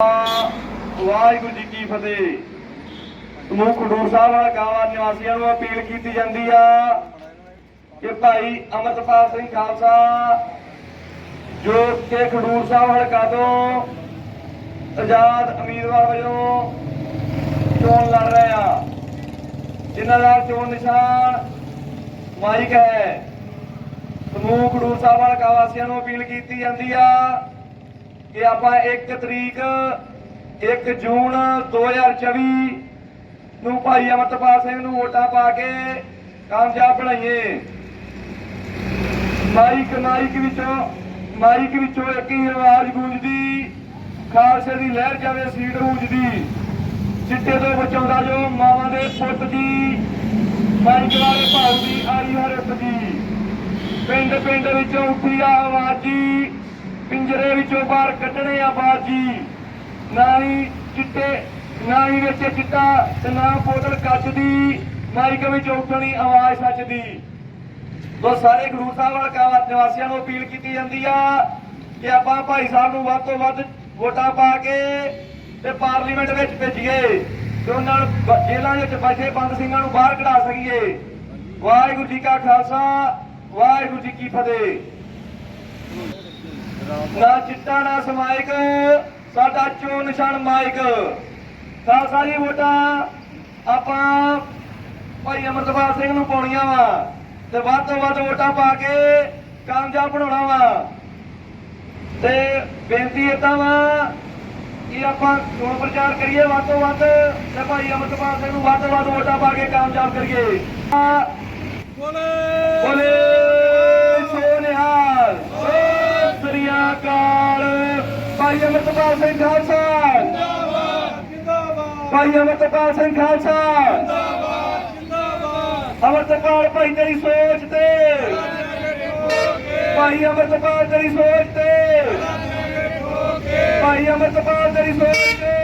ਵਾਹਿਗੁਰੂ ਜੀ ਕੀ ਫਤਿਹ। ਸਮੂਹ ਖਡੂਰ ਸਾਹਿਬ ਵਾਲਾ ਗਾਵਾ ਨਿਵਾਸੀਆਂ ਨੂੰ ਅਪੀਲ ਕੀਤੀ ਜਾਂਦੀ ਆ ਕਿ ਭਾਈ ਅਮਰਤਪਾਲ ਸਿੰਘ ਖਾਲਸਾ ਜੋ ਕਿ ਖਡੂਰ ਸਾਹਿਬ ਹਲਕਾ ਤੋਂ ਆਜ਼ਾਦ ਉਮੀਦਵਾਰ ਵਜੋਂ ਚੋਣ ਲੜ ਰਹੇ ਆ, ਜਿਨ੍ਹਾਂ ਦਾ ਚੋਣ ਨਿਸ਼ਾਨ ਮਾਈਕ ਹੈ। ਸਮੂਹ ਖਡੂਰ ਸਾਹਿਬ ਹਲਕਾ ਵਾਸੀਆਂ ਨੂੰ ਅਪੀਲ ਕੀਤੀ ਜਾਂਦੀ ਆ ਕਿ ਆਪਾਂ 1 ਤਰੀਕ 1 ਜੂਨ 2024 ਨੂੰ ਭਾਈ ਅਮਰਤਪਾਲ ਸਿੰਘ ਨੂੰ ਵੋਟਾਂ ਪਾ ਕੇ ਕਾਮਯਾਬ ਬਣਾਈਏ। ਮਾਈਕ ਮਾਈਕ ਵਿੱਚੋਂ ਮਾਈਕ ਵਿੱਚੋਂ ਇੱਕ ਹੀ ਆਵਾਜ਼ ਗੂੰਜਦੀ, ਖਾਲਸੇ ਦੀ ਲਹਿਰ ਜਾਵੇ ਸੀਟ ਗੂੰਜਦੀ ਚਿੱਟੇ ਤੋਂ ਬਚਾਉਂਦਾ ਜੋ ਮਾਵਾਂ ਦੇ ਪੁੱਤ ਦੀ, ਮਾਈਕ ਵਾਲੇ ਭਾਉ ਦੀ ਆਈ ਹਰਤ ਦੀ। ਪਿੰਡ ਪਿੰਡ ਵਿੱਚੋਂ ਉੱਠੀ ਆ ਆਵਾਜ਼ ਜੀ ਪਿੰਜਰੇ ਵਿੱਚੋਂ ਬਾਹਰ ਕੱਢਣੇ ਆ ਬਾਜੀ ਨਾ ਹੀ ਚਿੱਟੇ, ਨਾ ਹੀ ਵਿੱਚ ਚਿੱਟਾ ਤੇ ਨਾ ਬੋਤਲ ਕੱਚ ਦੀ। ਮਾਈਕ ਵਿੱਚੋਂ ਉੱਠਣੀ ਆਵਾਜ਼ ਸੱਚ ਦੀ। ਤੋ ਸਾਰੇ ਗੁਰੂ ਸਾਹਿਬ ਹਲਕਾ ਨਿਵਾਸੀਆਂ ਨੂੰ ਅਪੀਲ ਕੀਤੀ ਜਾਂਦੀ ਆ ਕਿ ਆਪਾਂ ਭਾਈ ਸਾਹਿਬ ਨੂੰ ਵੱਧ ਤੋਂ ਵੱਧ ਵੋਟਾਂ ਪਾ ਕੇ ਤੇ ਪਾਰਲੀਮੈਂਟ ਵਿੱਚ ਭੇਜੀਏ ਤੇ ਉਹਨਾਂ ਨੂੰ ਬ- ਜੇਲ੍ਹਾਂ ਵਿੱਚ ਬੈਠੇ ਬੰਦ ਸਿੰਘਾਂ ਨੂੰ ਬਾਹਰ ਕਢਾ ਸਕੀਏ। ਵਾਹਿਗੁਰੂ ਜੀ ਕਾ ਖਾਲਸਾ, ਵਾਹਿਗੁਰੂ ਜੀ ਕੀ ਫਤਿਹ। ਨਾ ਚਿੱਟਾ ਨਾ ਸਮਾਇਕ ਸਾਡਾ ਚੋਣ ਨਿਸ਼ਾਨ ਮਾਈਕ ਤਾਂ ਸਾਰੀ ਵੋਟਾਂ ਆਪਾਂ ਭਾਈ ਅਮਰਤਪਾਲ ਸਿੰਘ ਨੂੰ ਪਾਉਣੀਆਂ ਵਾ ਤੇ ਵੱਧ ਤੋਂ ਵੱਧ ਵੋਟਾਂ ਪਾ ਕੇ ਕਾਮਯਾਬ ਬਣਾਉਣਾ ਵਾ। ਤੇ ਬੇਨਤੀ ਏਦਾਂ ਵਾ ਕਿ ਆਪਾਂ ਚੋਣ ਪ੍ਰਚਾਰ ਕਰੀਏ ਵੱਧ ਤੋਂ ਵੱਧ ਤੇ ਭਾਈ ਅਮਰਤਪਾਲ ਸਿੰਘ ਨੂੰ ਵੱਧ ਤੋਂ ਵੱਧ ਵੋਟਾਂ ਪਾ ਕੇ ਕਾਮਯਾਬ ਕਰੀਏ। ਬੋਲੇ! ਸੋਨਿਹਾਲ ਸਤਿ ਸ੍ਰੀ ਅਕਾਲ। ਭਾਈ ਅਮਰਤਪਾਲ ਸਿੰਘ ਖਾਲਸਾ। ਭਾਈ ਅਮਰਤਪਾਲ ਸਿੰਘ ਖਾਲਸਾ। ਅਮਰਤਪਾਲ ਭਾਈ ਤੇਰੀ ਸੋਚ ਤੇ। ਭਾਈ ਅਮਰਤਪਾਲ ਤੇਰੀ ਸੋਚ ਤੇ। ਭਾਈ ਅਮਰਤਪਾਲ ਤੇਰੀ ਸੋਚ ਤੇ।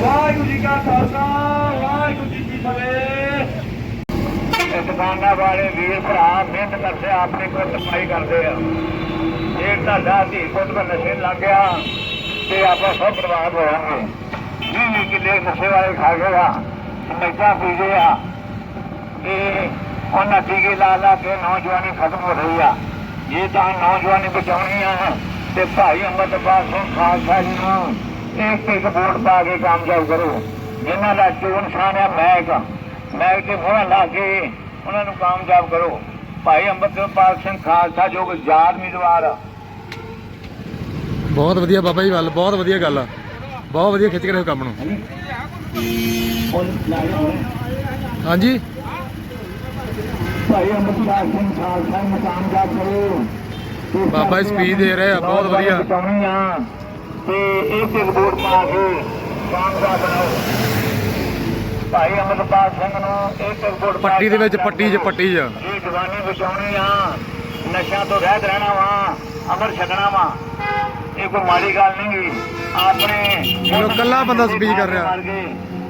ਵਾਹਿਗੁਰੂ ਜੀ ਕਾ ਖਾਲਸਾ, ਵਾਹਿਗੁਰੂ ਜੀ ਕੀ ਫਤਿਹ। ਇਹ ਦੁਕਾਨਾਂ ਵਾਲੇ ਵੀਰ ਭਰਾ ਮਿਹਨਤ ਕਰਦੇ ਆਪਣੇ ਕੋਲ ਸਫ਼ਾਈ ਕਰਦੇ ਆ। ਜੇ ਤੁਹਾਡਾ ਧੀ ਪੁੱਤ ਦਾ ਨਸ਼ੇ ਲੱਗ ਗਿਆ ਤੇ ਆਪਾਂ ਸਭ ਬਰਬਾਦ ਹੋ। ਜਾਵਾਂਗੇ ਵੀਹ ਵੀਹ ਕਿੱਲੇ ਨਸ਼ੇ ਵਾਲੇ ਖਾ ਗਏ ਆ ਨਸ਼ਾ ਪੀ ਗਏ ਆ ਇਹ ਉਹਨਾਂ ਟੀਕੇ ਲਾ ਲਾ ਕੇ ਨੌਜਵਾਨੀ ਖਤਮ ਹੋ ਰਹੀ ਆ। ਇਹ ਤਾਂ ਨੌਜਵਾਨੀ ਬਚਾਉਣੀ ਆ ਤੇ ਭਾਈ ਅੰਮ੍ਰਿਤਪਾਲ ਸਿੰਘ ਖਾਲਸਾ ਜੀ ਨੂੰ ਇੱਕ ਇੱਕ ਵੋਟ ਪਾ ਕੇ ਕਾਮਯਾਬ ਕਰੋ। ਜਿਨ੍ਹਾਂ ਦਾ ਚੋਣ ਨਿਸ਼ਾਨ ਆ ਮੈਕ ਮੈਕ ਤੇ ਮੋਹਰਾਂ ਲਾ ਕੇ ਉਹਨਾਂ ਨੂੰ ਕਾਮਯਾਬ ਕਰੋ। ਭਾਈ ਅੰਮ੍ਰਿਤਪਾਲ ਸਿੰਘ ਖਾਲਸਾ ਜੋ ਕਿ ਆਜ਼ਾਦ ਉਮੀਦਵਾਰ ਬਹੁਤ ਵਧੀਆ ਬਾਬਾ ਜੀ ਗੱਲ ਬਹੁਤ ਵਧੀਆ ਗੱਲ ਆ। ਬਹੁਤ ਵਧੀਆ ਖਿੱਚ ਕੇ ਰੱਖੋ ਕੰਮ ਨੂੰ। ਹਾਂਜੀ? ਭਾਈ ਸਿੰਘ ਖਾਲਸਾ ਕਰੋ। ਬਾਬਾ ਜੀ speech ਦੇ ਰਹੇ ਆ, ਬਹੁਤ ਵਧੀਆ। ਤੇ ਪਾ ਕੇ ਬਣਾਓ। ਭਾਈ ਸਿੰਘ ਨੂੰ ਪੱਟੀ ਦੇ ਵਿੱਚ ਪੱਟੀ 'ਚ ਪੱਟੀ 'ਚ। ਇਹ ਜਵਾਨੀ ਬਚਾਉਣੀ ਆ। ਨਸ਼ਿਆਂ ਤੋਂ ਰਹਿਤ ਰਹਿਣਾ ਵਾ। ਅਮਰ ਛਕਣਾ ਵਾ। ਇਹ ਕੋਈ ਮਾੜੀ ਗੱਲ ਨਹੀਂ ਗੀ। ਆਪਣੇ ਚਲੋ, ਇਕੱਲਾ ਬੰਦਾ speech ਕਰ ਰਿਹਾ।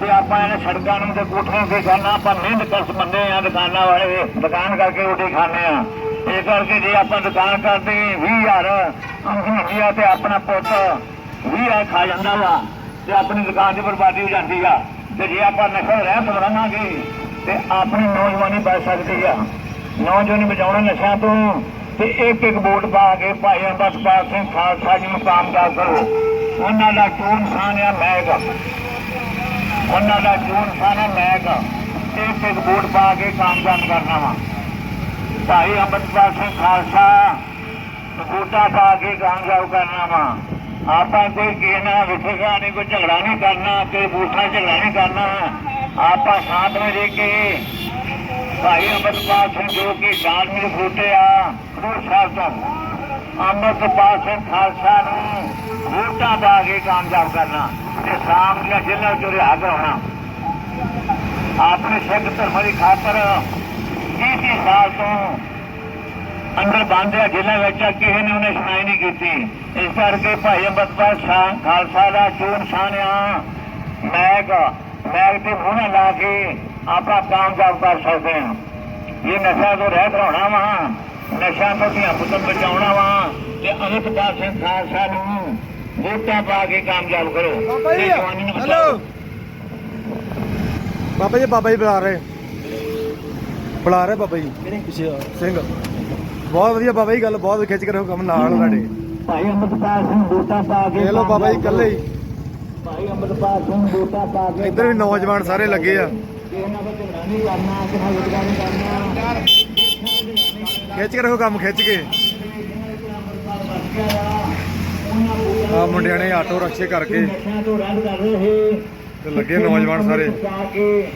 ਤੇ ਆਪਾਂ ਇਹਨਾਂ ਸੜਕਾਂ ਨੂੰ ਤੇ ਕੋਠਿਆਂ ਤੇ ਜਾਣਾ ਆਪਾਂ ਮਿਹਨਤ ਕਰਸ ਬੰਦੇ ਆ ਦੁਕਾਨਾਂ ਵਾਲੇ ਦੁਕਾਨ ਕਰਕੇ ਰੋਟੀ ਖਾਂਦੇ ਆ। ਇਹ ਕਰਕੇ ਜੇ ਆਪਾਂ ਦੁਕਾਨ ਕਰਦੇ 20000 ਹੁੰਦੀ ਆ ਤੇ ਆਪਣਾ ਪੁੱਤ 20000 ਖਾ ਜਾਂਦਾ ਵਾ ਤੇ ਆਪਣੀ ਦੁਕਾਨ ਦੀ ਬਰਬਾਦੀ ਹੋ ਜਾਂਦੀ ਆ। ਤੇ ਜੇ ਆਪਾਂ ਨਸ਼ਾ ਰਹਿਤ ਰਹਾਂਗੇ ਤੇ ਆਪਣੀ ਨੌਜਵਾਨੀ ਬਚ ਸਕਦੀ ਆ। ਨੌਜਵਾਨੀ ਬਚਾਉਣਾ ਨਸ਼ਿਆਂ ਤੋਂ ਤੇ ਇੱਕ ਇੱਕ ਵੋਟ ਪਾ ਕੇ ਭਾਈ ਅੰਮ੍ਰਿਤਪਾਲ ਸਿੰਘ ਖਾਲਸਾ ਜੀ ਨੂੰ ਕਾਮਯਾਬ ਕਰੋ। ਉਹਨਾਂ ਦਾ ਚੋਣ ਨਿਸ਼ਾਨ ਆ ਮੈਗ। ਉਹਨਾਂ ਦਾ ਚੋਣ ਨਿਸ਼ਾਨ ਆ ਮੈਗ। ਇੱਕ ਇੱਕ ਵੋਟ ਪਾ ਕੇ ਕਾਮਯਾਬ ਕਰਨਾ ਵਾ। ਭਾਈ ਅੰਮ੍ਰਿਤਪਾਲ ਸਿੰਘ ਖਾਲਸਾ, ਵੋਟਾਂ ਪਾ ਕੇ ਕਾਮਯਾਬ ਕਰਨਾ ਵਾ। ਆਪਾਂ ਕੋਈ ਕਿਸੇ ਨਾਲ ਨਹੀਂ, ਕੋਈ ਝਗੜਾ ਨਹੀਂ ਕਰਨਾ, ਕੋਈ ਬੂਠਾ ਝਗੜਾ ਨਹੀਂ ਕਰਨਾ। ਆਪਾਂ ਸਾਥ ਵਿੱਚ ਰਹਿ ਕੇ ਭਾਈ ਅੰਮ੍ਰਿਤਪਾਲ ਸਿੰਘ ਜੋ ਕਿ ਗਾਂਧੀ ਫੂਟੇ ਆ ਖਡੂਰ ਸਾਹਿਬ ਤੋਂ। ਅੰਮ੍ਰਿਤਪਾਲ ਸਿੰਘ ਖਾਲਸਾ ਨੂੰ ਵੋਟਾਂ ਪਾ ਕੇ ਕਾਮਯਾਬ ਕਰਨਾ, ਤੇ ਸ਼ਾਮ ਦੀਆਂ ਜੇਲ੍ਹਾਂ ਚੋਂ ਰਿਹਾ ਕਰਾਉਣਾ ਆਪਣੇ ਸਿੱਖ ਧਰਮ ਦੀ ਖਾਤਰ 30 ਸਾਲ ਤੋਂ ਅੰਦਰ ਬੰਦ ਆ ਵਿੱਚ ਕਿਸੇ ਨੇ ਉਹਨੇ ਸੁਣਾਈ ਨਹੀਂ ਕੀਤੀ। ਇਸ ਕਰਕੇ ਭਾਈ ਅੰਮ੍ਰਿਤਪਾਲ ਸਿੰਘ ਖਾਲਸਾ ਦਾ ਚੋਣ ਨਿਸ਼ਾਨ ਆ ਮੈਗ ਮੈਗ ਤੇ ਮੂਹਰੇ ਲਾ ਕੇ ਆਪਾਂ ਕਾਮਯਾਬ ਕਰ ਸਕਦੇ ਹਾਂ। ਇਹ ਨਸ਼ਾ ਤੋਂ ਰਹਿਤ ਹੋਣਾ ਵਾ ਨਸ਼ਾ ਤੋਂ ਧੀਆਂ ਪੁੱਤਰ ਬਚਾਉਣਾ ਵਾ ਤੇ ਅਮਿਤਪਾਲ ਸਿੰਘ ਖਾਲਸਾ ਨੂੰ ਵੋਟਾਂ ਪਾ ਕੇ ਕਾਮਯਾਬ ਕਰੋ। ਬਾਬਾ ਜੀ ਤੇ ਜਵਾਨੀ ਨੂੰ ਹੈਲੋ ਬਚਾਓ। ਬਾਬਾ ਜੀ ਬਾਬਾ ਜੀ ਬੁਲਾ ਰਹੇ। ਬੁਲਾ ਰਹੇ ਬਾਬਾ ਜੀ। ਪਿੱਛੇ ਸਿੰਘ। ਬਹੁਤ ਵਧੀਆ ਬਾਬਾ ਜੀ ਗੱਲ ਬਹੁਤ ਖਿੱਚ ਕੇ ਰੱਖੋ ਕੰਮ ਨਾਲ ਸਾਡੇ। ਭਾਈ ਅੰਮ੍ਰਿਤਪਾਲ ਸਿੰਘ ਵੋਟਾਂ ਪਾ ਕੇ ਦੇਖ ਲਓ ਬਾਬਾ ਜੀ ਇਕੱਲੇ ਹੀ। ਭਾਈ ਅੰਮ੍ਰਿਤਪਾਲ ਸਿੰਘ ਵੋਟਾਂ ਪਾ ਕੇ ਇੱਧਰ ਵੀ ਨੌਜਵਾਨ ਸਾਰੇ ਲੱਗੇ ਆ। ਕਿਸੇ ਨਾਲ ਕੋਈ ਝਗੜਾ ਨਹੀਂ ਕਰਨਾ ਕਿਸੇ ਨਾਲ ਵਿਤਕਰਾ ਨਹੀਂ ਕਰਨਾ। ਖਿੱਚ ਕੇ ਰੱਖੋ ਕੰਮ ਖਿੱਚ ਕੇ। ਆ ਮੁੰਡਿਆਂ ਨੇ ਆਟੋ ਰਕਸ਼ੇ ਕਰਕੇ ਤੋਂ ਲੱਗੇ ਨੌਜਵਾਨ ਸਾਰੇ।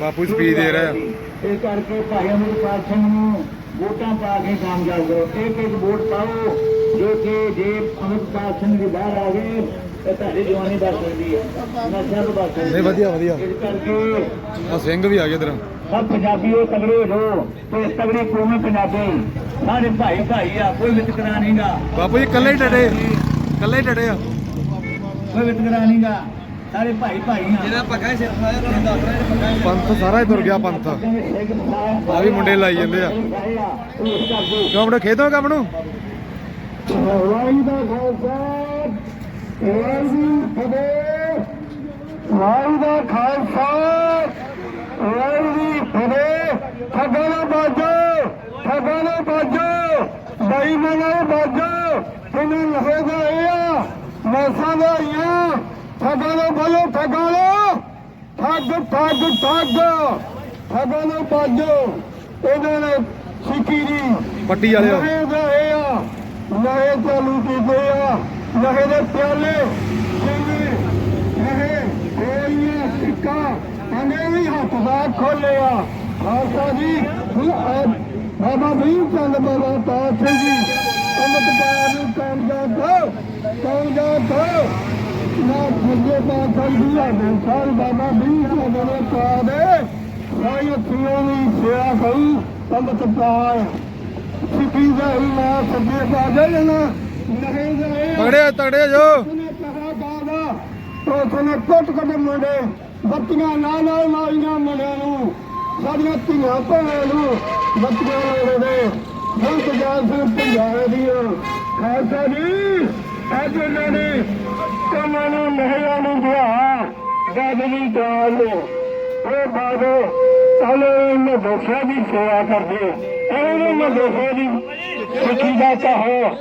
ਬਾਪੂ ਸਪੀਚ ਦੇ ਰਹੇ ਇਹ ਕਰਕੇ ਭਾਈ ਅਮਰਪਾਲ ਸਿੰਘ ਨੂੰ ਵੋਟਾਂ ਪਾ ਕੇ ਕਾਮਯਾਬ ਕਰੋ। ਇੱਕ ਇੱਕ ਵੋਟ ਪਾਓ ਜੋ ਕਿ ਜੇ ਅਮਰਪਾਲ ਸਿੰਘ ਜੀ ਬਾਹਰ ਆ ਗਏ ਤਾਂ ਤੁਹਾਡੀ ਜਵਾਨੀ ਬਚ ਸਕਦੀ ਹੈ। ਨਸ਼ਾ ਤੋਂ ਬਚ ਸਕਦੀ ਨਹੀਂ ਹੈ। ਵਧੀਆ ਵਧੀਆ। ਇਸ ਕਰਕੇ ਆ ਸਿੰਘ ਵੀ ਆ ਗਏ ਇਧਰ। ਸਭ ਪੰਜਾਬੀਓ ਤਗੜੇ ਹੋ। ਤੇ ਤਗੜੇ ਕੌਮੀ ਪੰਜਾਬੀ। ਸਾਰੇ ਭਾਈ ਭਾਈ ਆ ਕੋਈ ਵਿਤਕਰਾ ਨਹੀਂਗਾ। ਬਾਪੂ ਜੀ ਇਕੱਲੇ ਹੀ ਡੜੇ ਇਕੱਲੇ ਹੀ ਡੜੇ ਆ। ਕੋਈ ਵਿਤਕਰਾ ਨਹੀਂਗਾ। ਸਾਰੇ ਭਾਈ ਭਾਈ ਆ। ਜਿਹੜਾ ਪੱਕਾ ਸਿਰ ਖਾਇਆ ਤੁਹਾਨੂੰ ਦੱਸ ਰਿਹਾ ਪੱਕਾ ਪੰਥ ਸਾਰਾ ਹੀ ਤੁਰ ਗਿਆ ਪੰਥ। ਆ ਵੀ ਮੁੰਡੇ ਲਾਈ ਜਾਂਦੇ ਆ। ਕਿਉਂ ਮੁੰਡੇ ਖੇਦੋਂ ਕੰਮ ਨੂੰ? ਵਾਹਿਗੁਰੂ ਦਾ ਖਾਲਸਾ। ਵਾਹਿਗੁਰੂ ਫਤਿਹ ਵਾਹਿਗੁਰੂ ਦਾ ਖਾਲਸਾ ਵਾਹਿਗੁਰੂ ਫਤਿਹ ਠੱਗਾਂ ਨਾ ਬਾਜੋ ਠੱਗਾਂ ਨਾ ਬਾਜੋ ਬੇਈਮਾਨਾਂ ਨਾ ਬਾਜੋ ਤੈਨੂੰ ਲਹੇਗਾ ਇਹ ਆ ਮੈਸਾਂ ਦਾ ਆਈਆਂ ਠੱਗਾਂ ਨਾ ਬੋਲੋ ਠੱਗਾਂ ਨਾ ਠੱਗ ਠੱਗ ਠੱਗ ਠੱਗਾਂ ਨਾ ਬਾਜੋ ਇਹਨਾਂ ਨੇ ਸਿੱਕੀ ਦੀ ਪੱਟੀ ਵਾਲਿਓ ਨਹੇ ਗਏ ਆ ਨਹੇ ਚਾਲੂ ਕੀਤੇ ਆ ਨਹੇ ਦੇ ਪਿਆਲੇ, ਜਿਵੇਂ ਨਹੇ ਹੋਈਆਂ ਸਿੱਕਾ ਅਨੇ ਵੀ ਹੱਥ ਦਾ ਖੋਲਿਆ ਖਾਲਸਾ ਜੀ ਬਾਬਾ ਭੀਮ ਚੰਦ ਬਾਬਾ ਤਾਜ ਸਿੰਘ ਜੀ ਅੰਮ੍ਰਿਤਪਾਲ ਨੂੰ ਕਾਮਯਾਬ ਕਰੋ ਕਾਮਯਾਬ ਕਰੋ ਨਾ ਖੁੱਲੇ ਬਾਤਾਂ ਦੀ ਆ ਸਾਲ ਬਾਬਾ ਭੀਮ ਚੰਦ ਨੇ ਕਹਾ ਦੇ ਸਾਈਂ ਦੀ ਸੇਵਾ ਕਰੀ ਅੰਮ੍ਰਿਤਪਾਲ ਸਿੱਖੀ ਦਾ ਇਲਾ ਸੱਜੇ ਪਾ ਜਾਣਾ ਨਹੀਂ ਜਾਏ ਤਗੜੇ ਤਗੜੇ ਜੋ। ਉਸਨੇ ਕਹਾ ਦਾਦਾ तो ਉਸਨੇ ਕੁੱਟ ਕੁੱਟ ਮੁੰਡੇ ਬੱਤੀਆਂ ਨਾਲ ਨਾਲ ਲਾਈਆਂ ਮੁੰਡਿਆਂ ਨੂੰ। ਸਾਡੀਆਂ ਧੀਆਂ ਭੈਣਾਂ ਨੂੰ ਬੱਤੀਆਂ ਲਾਉਂਦੇ ਸੰਤ ਜਾਨ ਸਿੰਘ ਪੰਜਾਬੇ ਦੀਆਂ ਖਾਲਸਾ ਜੀ, ਅੱਜ ਇਹਨਾਂ ਨੇ ਕਮਾਂ ਨੂੰ ਮਹਿਆਂ ਨੂੰ ਗਿਆ। ਦਾਦਨੀ ਦਾਲ ਨੂੰ, ਉਹ ਬਾਦੋ ਤਾਲੇ ਮੈਂ ਦੋਖਿਆ ਦੀ ਸੇਵਾ ਕਰਦੇ ਇਹਨੂੰ ਮੈਂ ਦੋਖਿਆ ਦੀ ਸਿੱਖੀ ਦਾ ਕਹੋ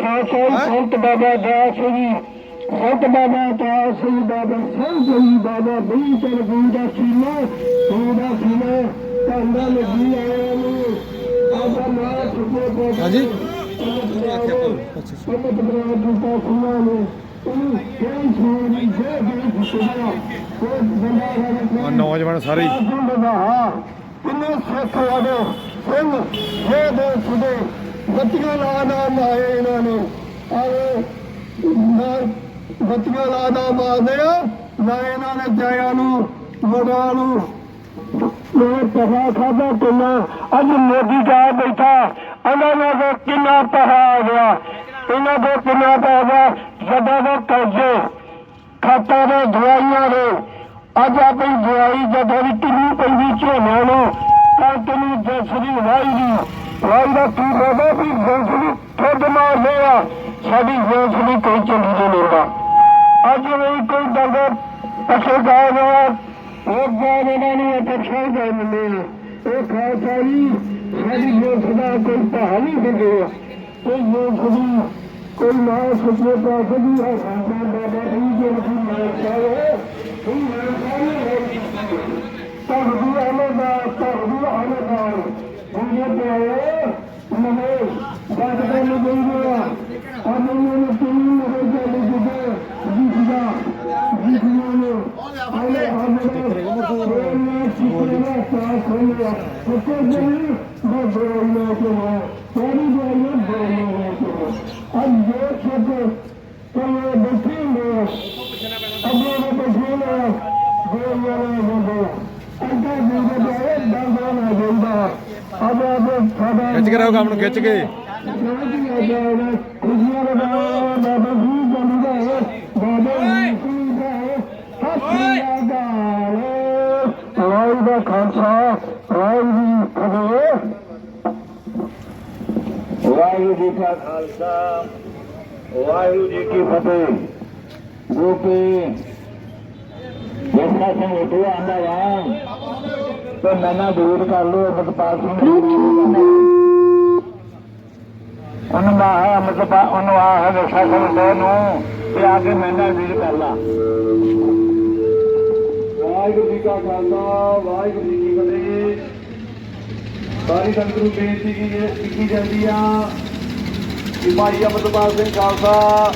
ਖਾਲਸਾ ਸੰਤ ਬਾਬਾ ਦਾਸ ਜੀ ਸੰਤ ਬਾਬਾ ਦਾਸ ਜੀ ਬਾਬਾ ਸੰਤ ਜੀ ਬਾਬਾ ਬਈ ਚਲ ਬਈ ਦਾ ਸੀਨਾ ਬਈ ਦਾ ਸੀਨਾ ਕੰਦਾ ਲੱਗੀ ਆਇਆ ਨੂੰ। ਆਬਾ ਨਾ। ਸੁਪੋ ਕੋ ਹਾਂਜੀ ਸਮਤ ਬਰਾ ਜੁਤਾ ਖੁਲਾ ਨੇ ਜੇ ਨੌਜਵਾਨ ਸਾਰੇ। ਕਿੰਨੇ ਸਿੱਖ ਵਾਦੇ ਸਿੰਘ ਇਹ ਦੇ ਸੁਦੇ ਬੱਤੀਆਂ ਲਾ ਦਾ ਮਾਏ ਇਹਨਾਂ ਨੇ। ਆਏ ਨਾ ਬੱਤੀਆਂ ਲਾ ਨਾ ਮਾਰਦੇ ਆ। ਨਾ ਇਹਨਾਂ ਨੇ ਜਾਇਆ ਨੂੰ, ਮੁੰਡਿਆਂ ਨੂੰ। ਮੈਂ ਪਹਾ ਖਾਦਾ ਕਿੰਨਾ, ਅੱਜ ਮੋਦੀ ਜਾ ਬੈਠਾ। ਉਹਨਾਂ ਦਾ ਕਿੰਨਾ ਪਹਾ ਆ ਗਿਆ। ਇਹਨਾਂ ਦਾ ਕਿੰਨਾ ਪਹਾ ਆ ਗਿਆ ਜਦਾਂ ਦੇ ਕਰਜ਼ੇ, ਖਾਤਾ ਦੇ ਦਵਾਈਆਂ ਦੇ। ਅੱਜ ਆਪਣੀ ਦਵਾਈ ਜਦੋਂ ਵੀ ਕਿੰਨੀ ਪੈਂਦੀ ਝੋਨੇ ਨੂੰ, ਤਾਂ ਕਿੰਨੀ ਦਸਰੀ ਵਾਈ ਦੀ। ਵਾਈ ਦਾ ਕੀ ਫਾਇਦਾ ਵੀ ਦਸਰੀ ਠੱਡ ਮਾਰਦੇ ਆ ਸਾਡੀ ਦਸਰੀ ਕੋਈ ਚੰਗੀ ਨਹੀਂ ਲੈਂਦਾ ਅੱਜ ਵੀ ਕੋਈ ਡੰਗਰ ਪਛੇ ਗਾ ਰਿਹਾ ਉਹ ਗਾ ਇਹਨਾਂ ਨੂੰ ਪਛੇ ਗਾ ਮਿਲੇ ਇਹ ਖਾਲਸਾ ਜੀ, ਸਾਡੀ ਜੋਤ ਦਾ ਕੋਈ ਭਾਲ ਨਹੀਂ ਦਿੰਦੇ। ਕੋਈ ਜੋਤ ਦੀ ਕੋਈ ਨਾ ਸੁਪਨੇ ਪਾ ਸਕਦੀ ਹੈ, ਸਾਡਾ ਬਾਬਾ ਜੀ ਜੋ ਕਿ ਮਾਰ ਚਾਹੇ ਕੋਈ ਮਾਰ ਚਾਹੇ ਤਹਦੀ ਅਮਦਾ ਤਹਦੀ ਅਮਦਾ ਬੁਝੇ ਪਿਆਏ ਨਵੇਂ ਬਾਦ ਦੇ ਨੂੰ ਗਈਆ ਅਮਨ ਨੂੰ ਤੁਮ ਹੋ ਜਾਲੇ ਜੁਦੇ ਜਿਸਦਾ ਜਿਸਨੂੰ ਨੂੰ ਆਲੇ ਆਲੇ ਉਹ ਸਿੱਖੇ ਨਾ ਸਾਥ ਹੋਇਆ ਸੱਚੇ ਜੀ ਬੋਲ ਨਾ ਕਿ ਤੇਰੀ ਬੋਲ ਬੋਲ ਅੱਜ ਜੋ ਛੱਡ ਕੋਲੇ ਬੈਠੇ ਨੇ ਅੱਗੇ ਦੇ ਬੈਠੇ ਨੇ ਬੋਲ ਵਾਲੇ ਹੁੰਦੇ ਅੱਗੇ ਦੇ ਬੈਠੇ ਦੰਦਾਂ ਨਾ ਜਾਂਦਾ ਅੱਜ ਆਪ ਸਾਡਾ ਖਿੱਚ ਕੇ ਰੱਖੋ ਕੰਮ ਨੂੰ, ਖਿੱਚ ਕੇ। ਖੁਸ਼ੀਆਂ ਦਾ ਬਾਬਾ ਜੀ ਜੰਦਾ ਹੈ ਬਾਬਾ ਜੀ ਦਾ ਹੈ ਹੱਥੀਆਂ ਦਾ ਵਾਹਿਗੁਰੂ ਦਾ ਖਾਲਸਾ ਵਾਹਿਗੁਰੂ ਜੀ ਫਤਿਹ ਵਾਹਿਗੁਰੂ ਜੀ ਕਾ ਖਾਲਸਾ ਵਾਹਿਗੁਰੂ ਜੀ ਕੀ ਫਤਿਹ। ਉਹ ਕਿ ਜਿਸਾ ਸਿੰਘ ਉਠੋ ਆਂਦਾ ਵਾ ਤੇ ਮੈਨਾਂ ਦੂਰ ਕਰ ਲੋ ਅਮਰਪਾਲ ਸਿੰਘ ਉਹਨੂੰ ਮਾ ਅਮਰਪਾਲ ਉਹਨੂੰ ਆ ਜਿਸਾ ਸਿੰਘ ਨੂੰ ਤੇ ਆ ਕੇ ਮੈਨਾਂ ਵੀਰ ਕਰ ਲਾ। ਵਾਹਿਗੁਰੂ ਜੀ ਕਾ ਖਾਲਸਾ, ਵਾਹਿਗੁਰੂ ਜੀ ਕੀ ਫਤਿਹ। ਸਾਰੀ ਸੰਗਤ ਨੂੰ ਬੇਨਤੀ ਕੀਤੀ ਜਾਂਦੀ ਆ ਕਿ ਭਾਈ ਅਮਰਪਾਲ ਸਿੰਘ ਖਾਲਸਾ